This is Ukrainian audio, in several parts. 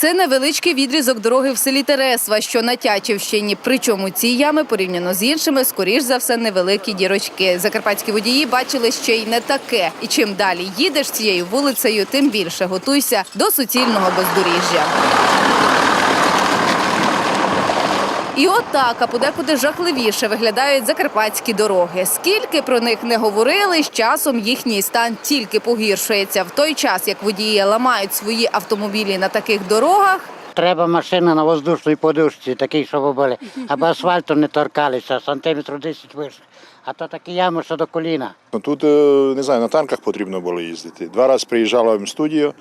Це невеличкий відрізок дороги в селі Тересва, що на Тячівщині. Причому ці ями, порівняно з іншими, скоріш за все, невеликі дірочки. Закарпатські водії бачили ще й не таке. І чим далі їдеш цією вулицею, тим більше готуйся до суцільного бездоріжжя. І отак, а подекуди жахливіше виглядають закарпатські дороги. Скільки про них не говорили, з часом їхній стан тільки погіршується. В той час, як водії ламають свої автомобілі на таких дорогах, Треба машина на воздушній подушці, такий, щоб були, аби асфальту не торкалися, сантиметрів 10 вище. А то такі ями, що до коліна. Ну, Тут, е, не знаю, на танках потрібно було їздити. Два рази приїжджала в студію,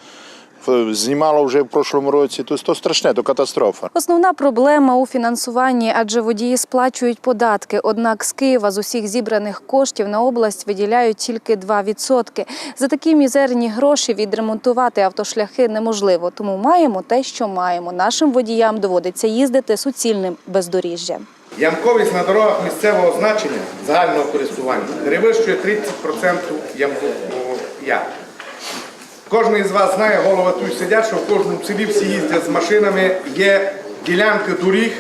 знімала вже в прошлому році. Тут то страшне, то катастрофа. Основна проблема у фінансуванні, адже водії сплачують податки. Однак з Києва з усіх зібраних коштів на область виділяють тільки 2%. За такі мізерні гроші відремонтувати автошляхи неможливо. Тому маємо те, що маємо. Нашим водіям доводиться їздити суцільним бездоріжжям. Ямковість на дорогах місцевого значення загального користування перевищує 30% ямкового ям. Кожен із вас знає, голова тут сидять, що в кожному селі всі їздять з машинами. Є ділянки доріг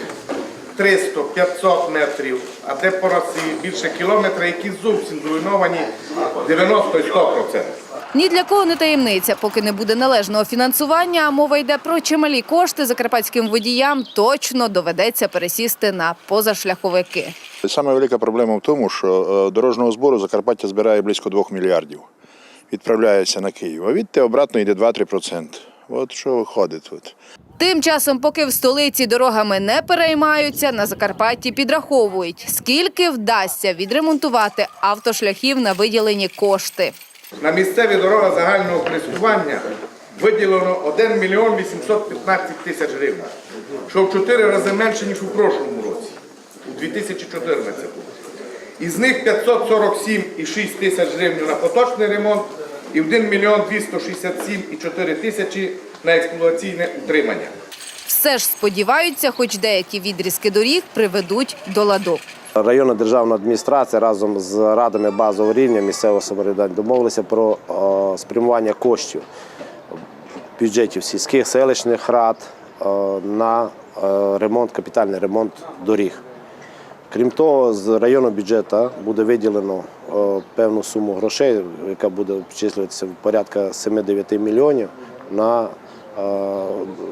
300-500 метрів, а де по Росії більше кілометра, які зовсім зруйновані 90 і 100%. Ні для кого не таємниця, поки не буде належного фінансування, а мова йде про чималі кошти закарпатським водіям, точно доведеться пересісти на позашляховики. Саме велика проблема в тому, що е, дорожнього збору Закарпаття збирає близько 2 мільярдів. Відправляється на Київ. А відте обратно йде 2-3%. От що виходить. От. Тим часом, поки в столиці дорогами не переймаються, на Закарпатті підраховують, скільки вдасться відремонтувати автошляхів на виділені кошти. На місцеві дороги загального користування виділено 1 мільйон 815 тисяч гривень, що в 4 рази менше, ніж у прошлому році, у 2014. Із них 547,6 тисяч гривень на поточний ремонт і 1 мільйон 267,4 тисячі на експлуатаційне утримання. Все ж сподіваються, хоч деякі відрізки доріг приведуть до ладу. Районна державна адміністрація разом з радами базового рівня місцевого самоврядування домовилися про е, спрямування коштів бюджетів сільських селищних рад е, на е, ремонт, капітальний ремонт доріг. Крім того, з районного бюджету буде виділено е, певну суму грошей, яка буде обчислюватися в порядка 7-9 мільйонів на е,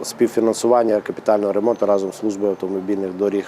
співфінансування капітального ремонту разом з службою автомобільних доріг.